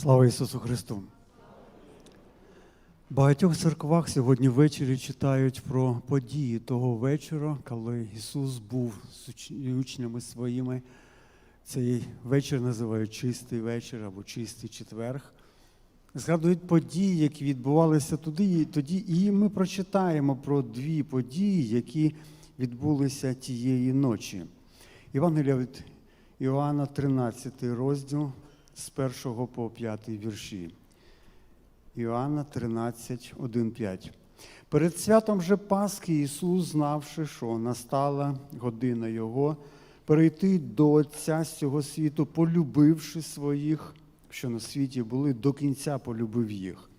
Слава Ісусу Христу! В багатьох церквах сьогодні ввечері читають про події того вечора, коли Ісус був з учнями своїми. Цей вечір називають чистий вечір або чистий четверг. Згадують події, які відбувалися туди, тоді, і ми прочитаємо про дві події, які відбулися тієї ночі. Євангелія від Іоанна, 13 розділ з 1 по 5 вірші. Іоанна 13, 1, 5. Перед святом же Пасхи Ісус, знавши, що настала година Його, перейти до Отця з цього світу, полюбивши своїх, що на світі були, до кінця полюбив їх.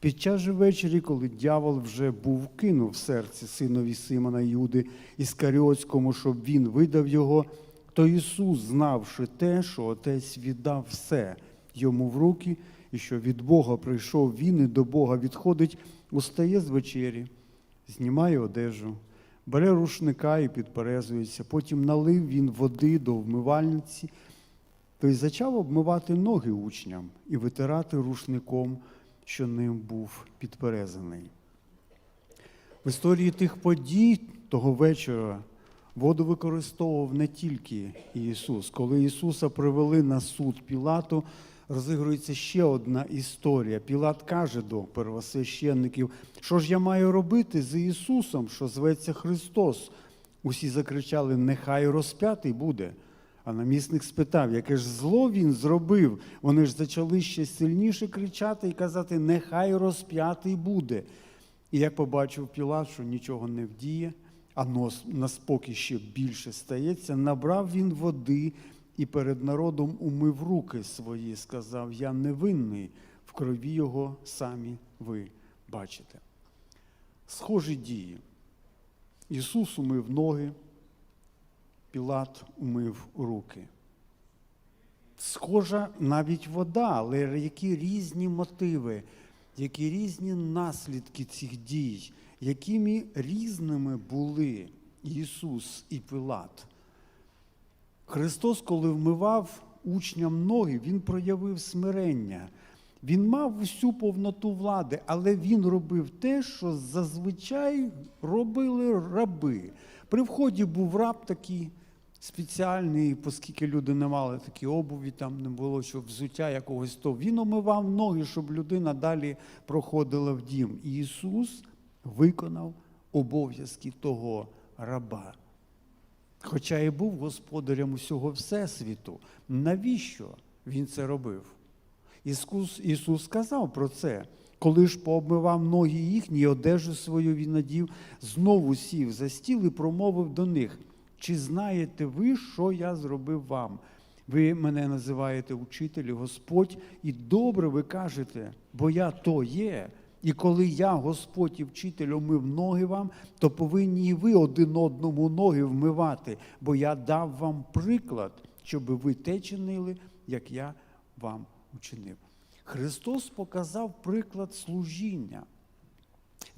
Під час же вечері, коли дьявол вже був кинув в серце синові Симона Юди Іскаріотському, щоб він видав його, то Ісус, знавши те, що Отець віддав все йому в руки, і що від Бога прийшов він і до Бога відходить, устає з вечері, знімає одежу, бере рушника і підперезується. Потім налив він води до вмивальниці, то й зачав обмивати ноги учням і витирати рушником, що ним був підперезаний. В історії тих подій того вечора воду використовував не тільки Ісус. Коли Ісуса привели на суд Пілату, розігрується ще одна історія. Пілат каже до первосвященників, що ж я маю робити з Ісусом, що зветься Христос. Усі закричали: Нехай розп'ятий буде. А намісник спитав, яке ж зло він зробив. Вони ж почали ще сильніше кричати і казати: Нехай розп'ятий буде. І як побачив Пілат, що нічого не вдіє, а на спокій ще більше стається, набрав він води і перед народом умив руки свої, сказав: Я невинний, в крові його самі ви бачите. Схожі дії. Ісус умив ноги, Пілат умив руки. Схожа навіть вода, але які різні мотиви, які різні наслідки цих дій, якими різними були Ісус і Пилат. Христос, коли вмивав учням ноги, Він проявив смирення. Він мав усю повноту влади, але він робив те, що зазвичай робили раби. При вході був раб такий спеціальний, оскільки люди не мали такі обуві, там не було що взуття якогось то. Він омивав ноги, щоб людина далі проходила в дім. Ісус виконав обов'язки того раба. Хоча і був господарем усього Всесвіту. Навіщо він це робив? Ісус, Ісус сказав про це. Коли ж пообмивав ноги їхні, одежу свою він надів, знову сів за стіл і промовив до них: Чи знаєте ви, що я зробив вам? Ви мене називаєте учителі, Господь, і добре ви кажете, бо я то є. І коли я, Господь і вчитель, омив ноги вам, то повинні і ви один одному ноги вмивати, бо я дав вам приклад, щоб ви те чинили, як я вам учинив. Христос показав приклад служіння.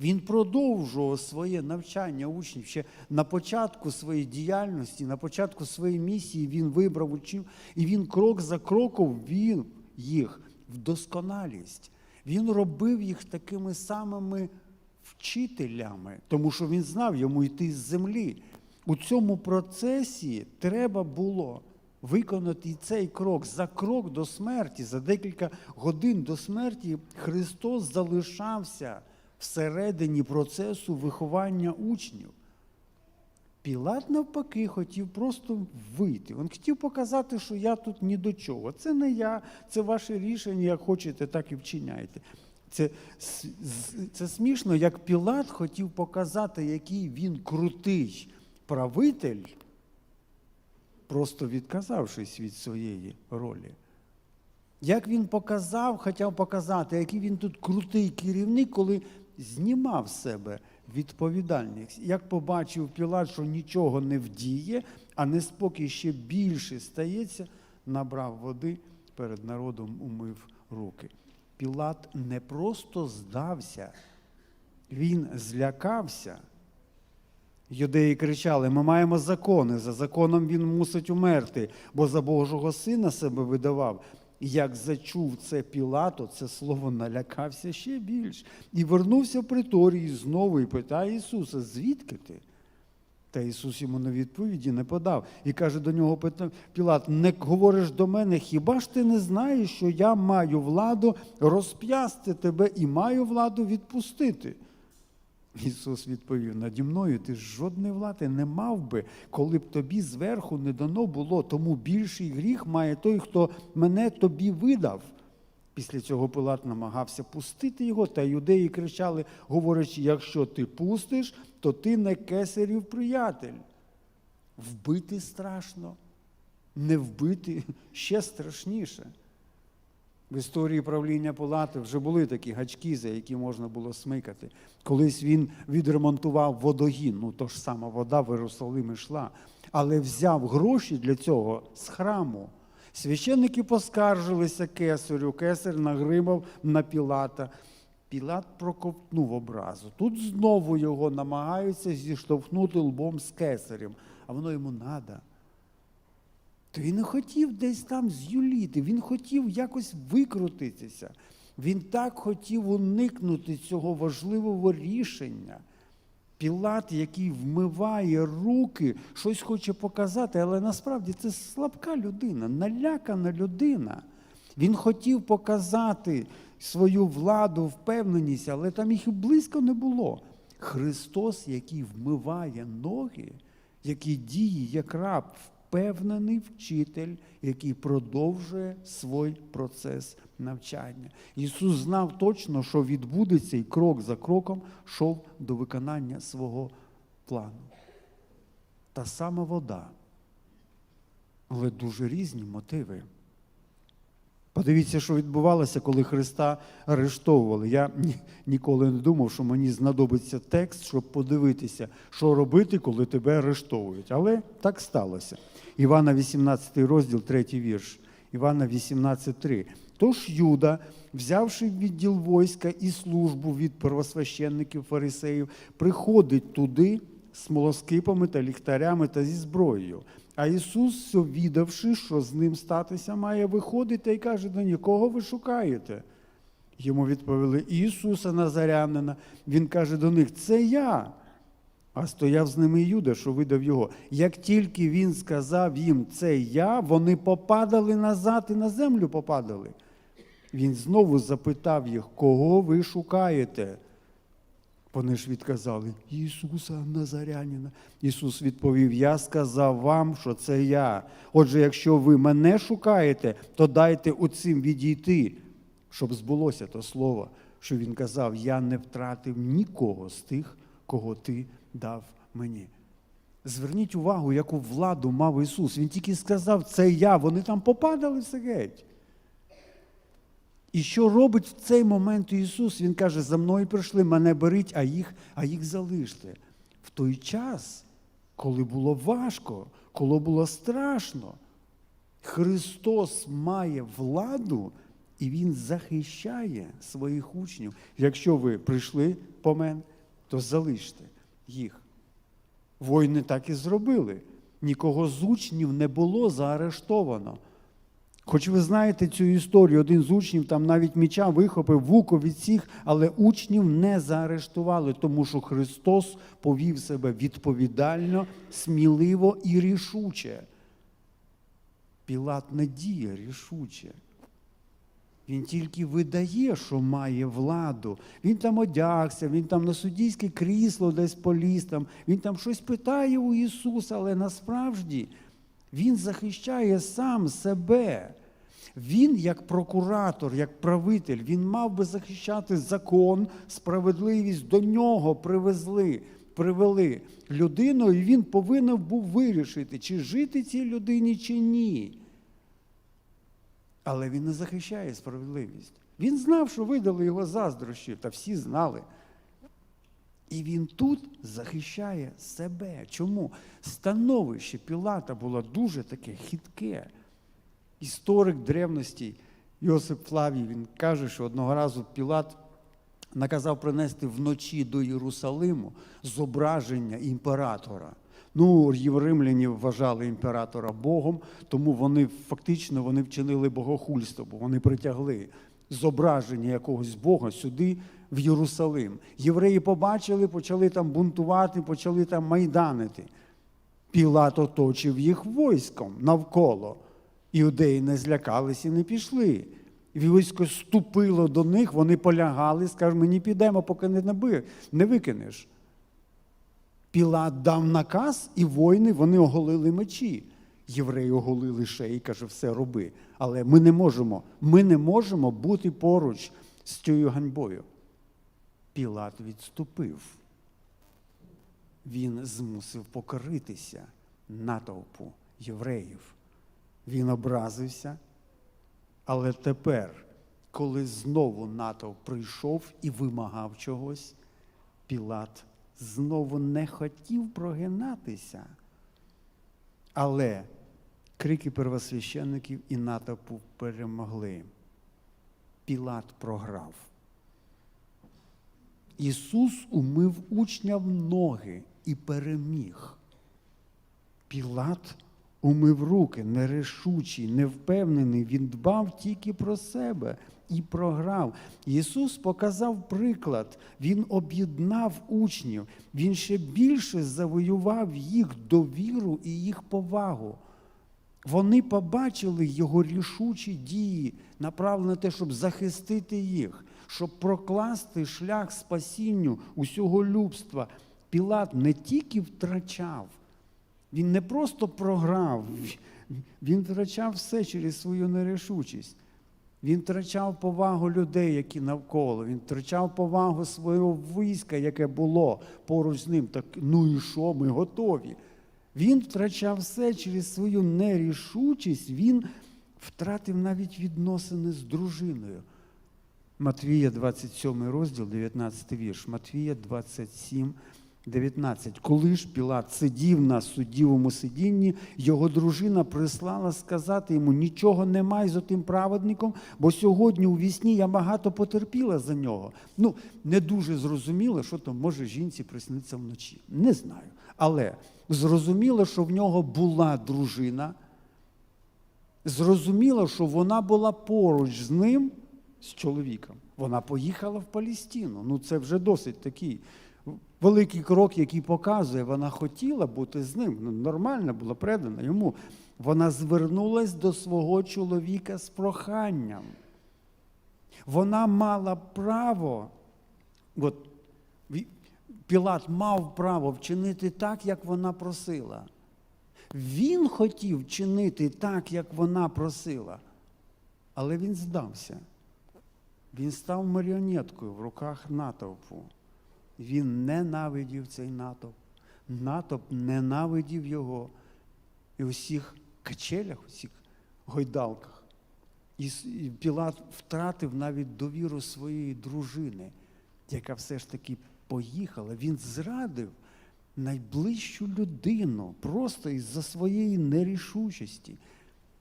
Він продовжував своє навчання учнів ще на початку своєї діяльності, на початку своєї місії він вибрав учнів, і він крок за кроком вів їх в досконалість. Він робив їх такими самими вчителями, тому що він знав йому йти з землі. У цьому процесі треба було виконати цей крок за крок до смерті, за декілька годин до смерті Христос залишався всередині процесу виховання учнів. Пілат, навпаки, хотів просто вийти. Він хотів показати, що я тут ні до чого. Це не я, це ваше рішення, як хочете, так і вчиняйте. Це, це смішно, як Пілат хотів показати, який він крутий правитель, просто відказавшись від своєї ролі. Як він показав, хотів показати, який він тут крутий керівник, коли знімав себе відповідальність. Як побачив Пілат, що нічого не вдіє, а неспокій ще більше стається, набрав води, перед народом умив руки. Пілат не просто здався, він злякався. Юдеї кричали: ми маємо закони, за законом він мусить умерти, бо за Божого сина себе видавав. Як зачув це Пілато, це слово налякався ще більш. І вернувся в приторії знову і питає Ісуса, звідки ти? Та Ісус йому на відповіді не подав. І каже до нього Пілат: не говориш до мене, хіба ж ти не знаєш, що я маю владу розп'ясти тебе і маю владу відпустити? Ісус відповів: наді мною ти жодної влади не мав би, коли б тобі зверху не дано було, тому більший гріх має той, хто мене тобі видав. Після цього Пилат намагався пустити його, та юдеї кричали, говорячи, якщо ти пустиш, то ти не кесарів приятель. Вбити страшно, не вбити ще страшніше. В історії правління Пилата вже були такі гачки, за які можна було смикати. Колись він відремонтував водогін, ну то ж сама вода в Єрусалим йшла, але взяв гроші для цього з храму. Священники поскаржилися кесарю, кесар нагримав на Пілата. Пілат проковтнув образу. Тут знову його намагаються зіштовхнути лбом з кесарем, а воно йому надо. То він не хотів десь там зюліти, він хотів якось викрутитися. Він так хотів уникнути цього важливого рішення. Пілат, який вмиває руки, щось хоче показати, але насправді це слабка людина, налякана людина. Він хотів показати свою владу, впевненість, але там їх і близько не було. Христос, який вмиває ноги, який діє як раб, впевнений вчитель, який продовжує свій процес навчання. Ісус знав точно, що відбудеться, і крок за кроком йшов до виконання свого плану. Та сама вода, але дуже різні мотиви. Подивіться, що відбувалося, коли Христа арештовували. Я ні- ніколи не думав, що мені знадобиться текст, щоб подивитися, що робити, коли тебе арештовують. Але так сталося. Івана 18 розділ, 3 вірш. Івана 18.3. Тож Юда, взявши відділ війська і службу від первосвященників фарисеїв, приходить туди з смолоскипами та ліхтарями та зі зброєю. А Ісус, все відавши, що з ним статися має, виходить й каже до них, кого ви шукаєте? Йому відповіли Ісуса Назарянина. Він каже до них, це я. А стояв з ними Юда, що видав його. Як тільки він сказав їм, це я, вони попадали назад і на землю попадали. Він знову запитав їх, кого ви шукаєте? Вони ж відказали Ісуса Назарянина. Ісус відповів: Я сказав вам, що це я. Отже, якщо ви мене шукаєте, то дайте оцим відійти, щоб збулося то слово, що він казав: Я не втратив нікого з тих, кого ти дав мені. Зверніть увагу, яку владу мав Ісус. Він тільки сказав, це я. Вони там попадали все геть. І що робить в цей момент Ісус? Він каже, за мною прийшли, мене беріть, а їх, а їх залиште. В той час, коли було важко, коли було страшно, Христос має владу і Він захищає своїх учнів. Якщо ви прийшли по мене, то залиште їх. Воїни так і зробили. Нікого з учнів не було заарештовано. Хоч ви знаєте цю історію, один з учнів там навіть меча вихопив вуко від всіх, але учнів не заарештували, тому що Христос повів себе відповідально, сміливо і рішуче. Пілат не діє рішуче. Він тільки видає, що має владу. Він там одягся, він там на суддійське крісло десь поліз, там, він там щось питає у Ісуса, але насправді він захищає сам себе. Він, як прокуратор, як правитель, він мав би захищати закон, справедливість до нього привезли, привели людину, і він повинен був вирішити, чи жити цій людині, чи ні. Але він не захищає справедливість. Він знав, що видали його заздрощі, та всі знали. І він тут захищає себе. Чому? Становище Пілата було дуже таке хитке. Історик древності Йосип Флавій він каже, що одного разу Пілат наказав принести вночі до Єрусалиму зображення імператора. Ну, римляні вважали імператора Богом, тому вони фактично вони вчинили богохульство, бо вони притягли зображення якогось Бога сюди, в Єрусалим. Євреї побачили, почали там бунтувати, почали там майданити. Пілат оточив їх войском навколо. Іудеї не злякались і не пішли. Військо ступило до них, вони полягали, скажуть, ми не підемо, поки не наби, не викинеш. Пілат дав наказ, і воїни вони оголили мечі. Євреї оголили шеї, каже, все роби. Але ми не можемо, ми не можемо бути поруч з цією ганьбою. Пілат відступив. Він змусив покоритися натовпу євреїв. Він образився. Але тепер, коли знову натовп прийшов і вимагав чогось, Пілат знову не хотів прогинатися. Але крики первосвященників і натовпу перемогли. Пілат програв. Ісус умив учням ноги і переміг. Пілат умив руки, нерішучий, невпевнений, він дбав тільки про себе і програв. Ісус показав приклад, Він об'єднав учнів, Він ще більше завоював їх довіру і їх повагу. Вони побачили його рішучі дії, направлені на те, щоб захистити їх, щоб прокласти шлях спасінню усього людства. Пілат не тільки втрачав, він не просто програв, він втрачав все через свою нерішучість. Він втрачав повагу людей, які навколо. Він втрачав повагу свого війська, яке було поруч з ним. Так ну і що, ми готові. Він втрачав все через свою нерішучість, він втратив навіть відносини з дружиною. Матвія, 27 розділ, 19 вірш. Матвія 27, 19. Коли ж Пілат сидів на суддівому сидінні, його дружина прислала сказати йому: нічого немає з отим праведником, бо сьогодні у вісні я багато потерпіла за нього. Ну, не дуже зрозуміло, що там може жінці присниться вночі. Не знаю. Але зрозуміло, що в нього була дружина. Зрозуміло, що вона була поруч з ним, з чоловіком. Вона поїхала в Палістину. Ну, це вже досить такий великий крок, який показує, вона хотіла бути з ним. Ну, нормально була предана йому. Вона звернулась до свого чоловіка з проханням. Вона мала право, от Пілат мав право вчинити так, як вона просила. Він хотів чинити так, як вона просила, але він здався. Він став маріонеткою в руках натовпу. Він ненавидів цей натовп. Натовп ненавидів його. І у всіх качелях, у всіх гойдалках. І Пілат втратив навіть довіру своєї дружини, яка все ж таки поїхала. Він зрадив найближчу людину просто із-за своєї нерішучості,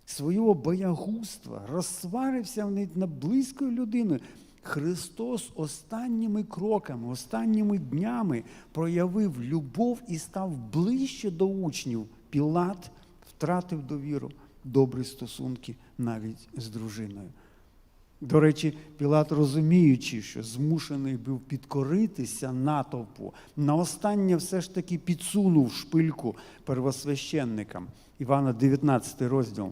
свого боягузтва, розсварився над близькою людиною. Христос останніми кроками, останніми днями проявив любов і став ближче до учнів. Пілат втратив довіру, добрі стосунки навіть з дружиною. До речі, Пілат, розуміючи, що змушений був підкоритися натовпу, на останнє все ж таки підсунув шпильку первосвященникам. Івана 19 розділ.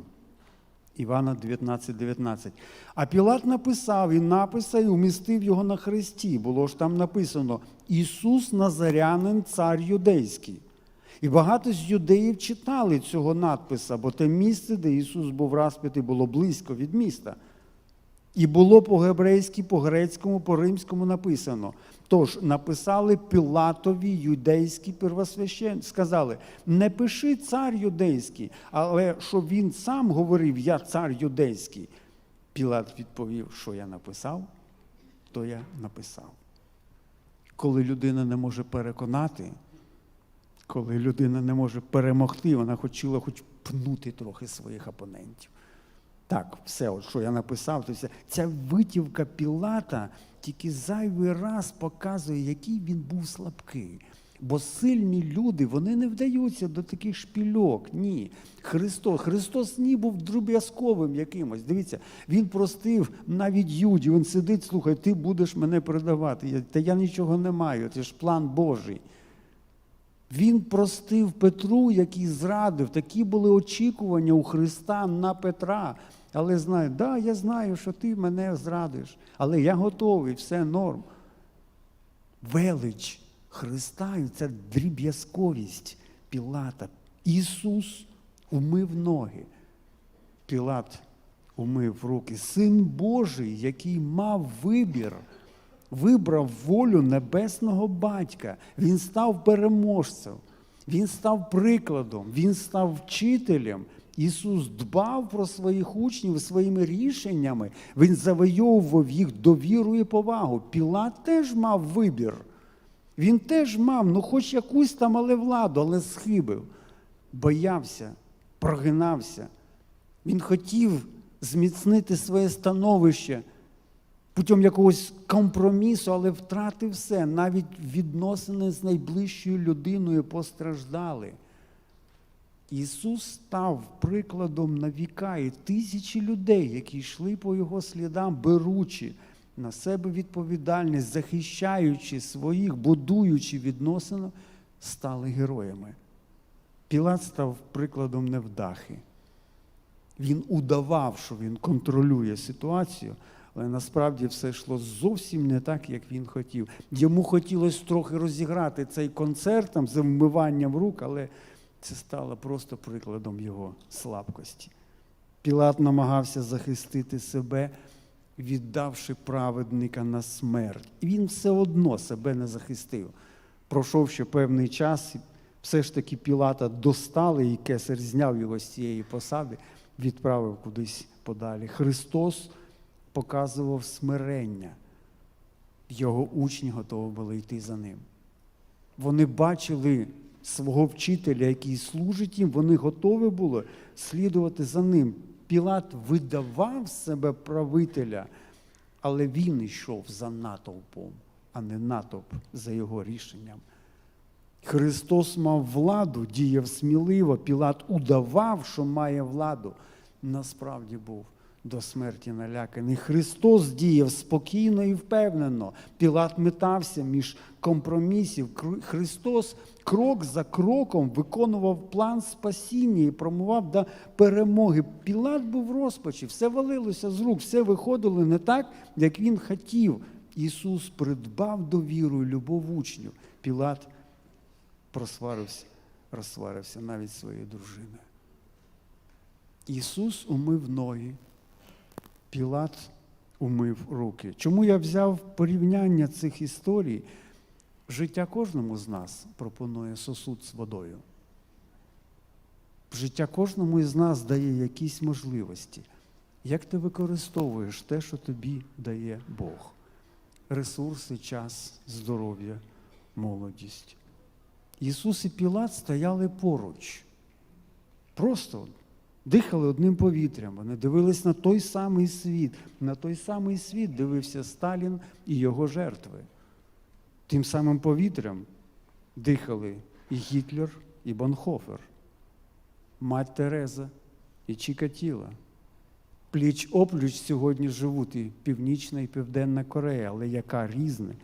Івана 19, 19. А Пілат написав і написав, і умістив його на хресті. Було ж там написано: Ісус Назарянин, цар юдейський. І багато з юдеїв читали цього надписа, бо те місце, де Ісус був розпитий, було близько від міста. І було по-гебрейськи, по-грецькому, по-римському написано. Тож написали Пілатові юдейські первосвящен... Сказали, не пиши цар юдейський, але щоб він сам говорив, я цар юдейський. Пілат відповів, що я написав, то я написав. Коли людина не може переконати, коли людина не може перемогти, вона хотіла хоч пнути трохи своїх опонентів. Так, все, от що я написав, то все. Ця витівка Пілата тільки зайвий раз показує, який він був слабкий, Бо сильні люди, вони не вдаються до таких шпільок. Ні. Христос. Христос ні був дроб'язковим якимось. Дивіться, він простив навіть Юді. Він сидить, слухай, ти будеш мене продавати. Та я нічого не маю. Це ж план Божий. Він простив Петру, який зрадив. Такі були очікування у Христа на Петра. Але знає, да, я знаю, що ти мене зрадиш, але я готовий, все норм. Велич Христа ця дріб'язковість Пілата. Ісус умив ноги. Пілат умив руки. Син Божий, який мав вибір, вибрав волю небесного батька. Він став переможцем, він став прикладом, він став вчителем. Ісус дбав про своїх учнів своїми рішеннями. Він завойовував їх довіру і повагу. Пілат теж мав вибір. Він теж мав, ну хоч якусь там, але владу, але схибив. Боявся, прогинався. Він хотів зміцнити своє становище путем якогось компромісу, але втратив все. Навіть відносини з найближчою людиною постраждали. Ісус став прикладом на віка і тисячі людей, які йшли по Його слідам, беручи на себе відповідальність, захищаючи своїх, будуючи відносини, стали героями. Пілат став прикладом невдахи. Він удавав, що він контролює ситуацію, але насправді все йшло зовсім не так, як він хотів. Йому хотілося трохи розіграти цей концерт там, з вмиванням рук, але це стало просто прикладом його слабкості. Пілат намагався захистити себе, віддавши праведника на смерть. І він все одно себе не захистив. Пройшов ще певний час, все ж таки Пілата достали, і кесар зняв його з цієї посади, відправив кудись подалі. Христос показував смирення. Його учні готові були йти за ним. Вони бачили свого вчителя, який служить їм, вони готові були слідувати за ним. Пілат видавав себе правителя, але він йшов за натовпом, а не натовп за його рішенням. Христос мав владу, діяв сміливо, Пілат удавав, що має владу. Насправді був до смерті наляканий. Христос діяв спокійно і впевнено. Пілат метався між компромісів. Христос крок за кроком виконував план спасіння і промував до перемоги. Пілат був в розпачі, все валилося з рук, все виходило не так, як він хотів. Ісус придбав довіру і любов учнів. Пілат просварився, розсварився навіть своєю дружиною. Ісус умив ноги, Пілат умив руки. Чому я взяв порівняння цих історій? Життя кожному з нас пропонує сосуд з водою. Життя кожному із нас дає якісь можливості. Як ти використовуєш те, що тобі дає Бог? Ресурси, час, здоров'я, молодість. Ісус і Пілат стояли поруч. Просто дихали одним повітрям. Вони дивились на той самий світ. На той самий світ дивився Сталін і його жертви. Тим самим повітрям дихали і Гітлер, і Бонхофер, мать Тереза і Чікатіла. Пліч опліч сьогодні живуть і Північна і Південна Корея, але яка різне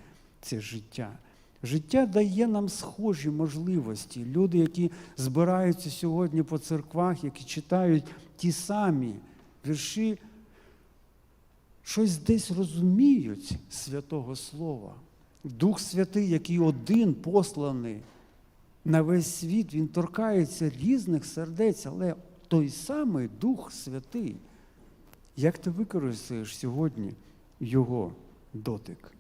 це життя. Життя дає нам схожі можливості. Люди, які збираються сьогодні по церквах, які читають ті самі вірші, щось десь розуміють святого Слова. Дух Святий, який один посланий на весь світ, він торкається різних сердець, але той самий Дух Святий. Як ти використаєш сьогодні його дотик?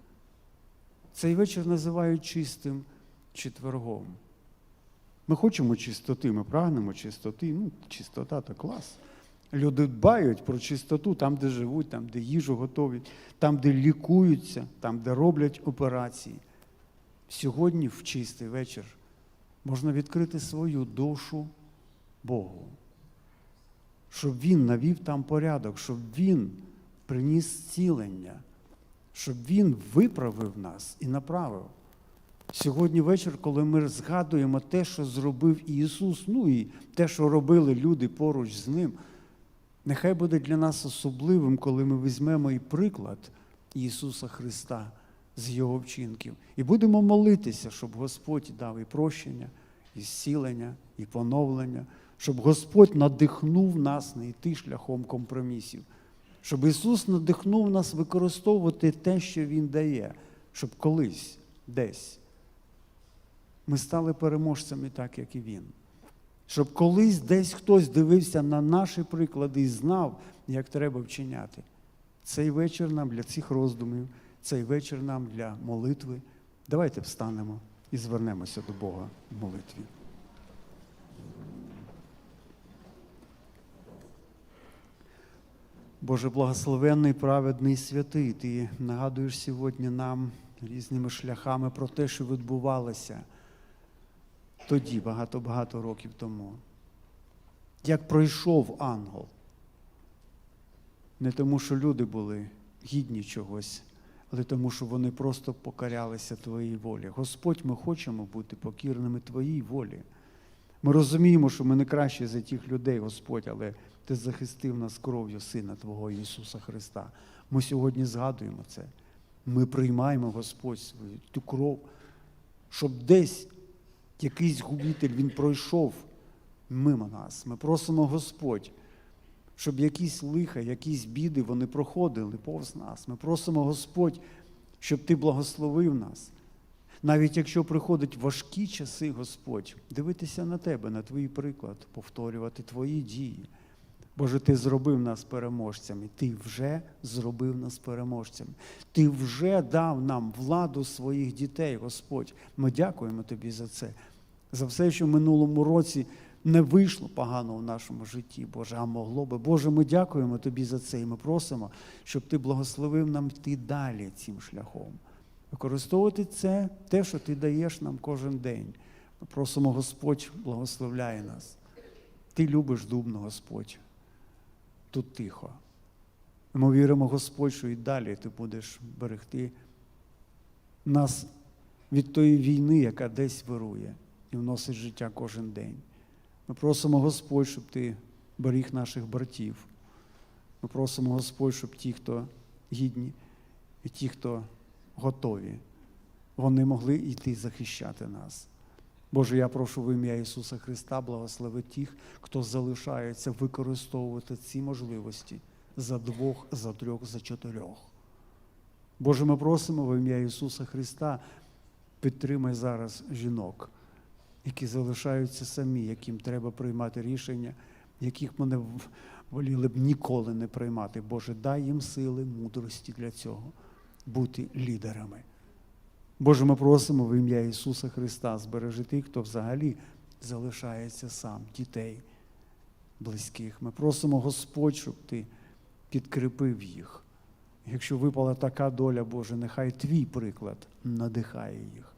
Цей вечір називають чистим четвергом. Ми хочемо чистоти, ми прагнемо чистоти. Ну, чистота то клас. Люди дбають про чистоту там, де живуть, там, де їжу готують, там, де лікуються, там, де роблять операції. Сьогодні, в чистий вечір, можна відкрити свою душу Богу, щоб Він навів там порядок, щоб Він приніс зцілення, щоб Він виправив нас і направив. Сьогодні вечір, коли ми згадуємо те, що зробив Ісус, ну і те, що робили люди поруч з Ним, нехай буде для нас особливим, коли ми візьмемо і приклад Ісуса Христа з Його вчинків. І будемо молитися, щоб Господь дав і прощення, і зцілення, і поновлення, щоб Господь надихнув нас не йти шляхом компромісів, щоб Ісус надихнув нас використовувати те, що Він дає, щоб колись, десь ми стали переможцями, так як і Він. Щоб колись десь хтось дивився на наші приклади і знав, як треба вчиняти. Цей вечір нам для цих роздумів, цей вечір нам для молитви. Давайте встанемо і звернемося до Бога в молитві. Боже благословенний, праведний святий, Ти нагадуєш сьогодні нам різними шляхами про те, що відбувалося тоді, багато-багато років тому. Як пройшов ангел. Не тому, що люди були гідні чогось, але тому, що вони просто покорялися Твоїй волі. Господь, ми хочемо бути покірними Твоїй волі. Ми розуміємо, що ми не кращі за тих людей, Господь, але Ти захистив нас кров'ю Сина Твого Ісуса Христа. Ми сьогодні згадуємо це. Ми приймаємо, Господь, свою ту кров, щоб десь якийсь губитель він пройшов мимо нас. Ми просимо Господь, щоб якісь лиха, якісь біди вони проходили повз нас. Ми просимо Господь, щоб Ти благословив нас. Навіть якщо приходять важкі часи, Господь, дивитися на Тебе, на Твій приклад, повторювати Твої дії. Боже, Ти зробив нас переможцями, Ти вже зробив нас переможцями. Ти вже дав нам владу своїх дітей, Господь. Ми дякуємо Тобі за це, за все, що в минулому році не вийшло погано в нашому житті, Боже, а могло би. Боже, ми дякуємо Тобі за це і ми просимо, щоб Ти благословив нам йти далі цим шляхом. Використовувати це, те, що Ти даєш нам кожен день. Ми просимо, Господь, благословляє нас. Ти любиш дубно, Господь. Тут тихо. Ми віримо, Господь, що і далі ти будеш берегти нас від тої війни, яка десь вирує і вносить життя кожен день. Ми просимо Господь, щоб ти беріг наших братів. Ми просимо Господь, щоб ті, хто гідні, і ті, хто готові, вони могли йти захищати нас. Боже, я прошу в ім'я Ісуса Христа благослови тих, хто залишається використовувати ці можливості за двох, за трьох, за чотирьох. Боже, ми просимо в ім'я Ісуса Христа, підтримай зараз жінок, які залишаються самі, яким треба приймати рішення, яких ми не воліли б ніколи не приймати. Боже, дай їм сили, мудрості для цього, бути лідерами. Боже, ми просимо в ім'я Ісуса Христа збережи тих, хто взагалі залишається сам, дітей, близьких. Ми просимо Господь, щоб Ти підкріпив їх. Якщо випала така доля, Боже, нехай Твій приклад надихає їх.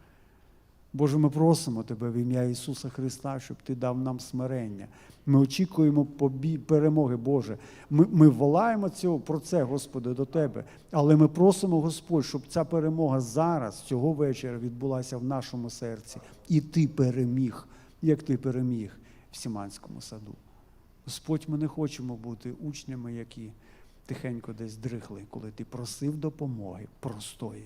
Боже, ми просимо Тебе в ім'я Ісуса Христа, щоб Ти дав нам смирення. Ми очікуємо перемоги, Боже. Ми ми волаємо цього, про це, Господи, до Тебе. Але ми просимо, Господь, щоб ця перемога зараз, цього вечора, відбулася в нашому серці. І Ти переміг, як Ти переміг в Сіманському саду. Господь, ми не хочемо бути учнями, які тихенько десь дрихли, коли Ти просив допомоги простої.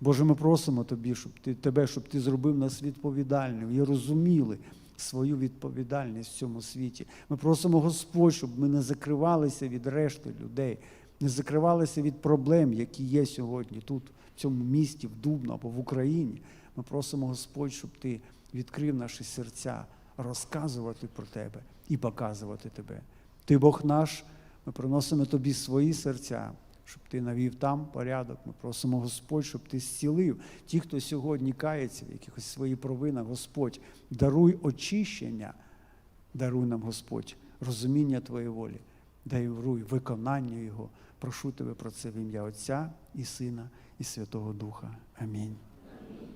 Боже, ми просимо Тобі, щоб ти, Тебе, щоб Ти зробив нас відповідальними і розуміли свою відповідальність в цьому світі. Ми просимо Господь, щоб ми не закривалися від решти людей, не закривалися від проблем, які є сьогодні тут, в цьому місті, в Дубно або в Україні. Ми просимо Господь, щоб Ти відкрив наші серця, розказувати про Тебе і показувати Тебе. Ти Бог наш, ми приносимо Тобі свої серця щоб ти навів там порядок. Ми просимо Господь, щоб ти зцілив ті, хто сьогодні кається в якихось свої провини, Господь, даруй очищення, даруй нам, Господь, розуміння Твоєї волі, даруй виконання Його. Прошу тебе про це в ім'я Отця і Сина, і Святого Духа. Амінь.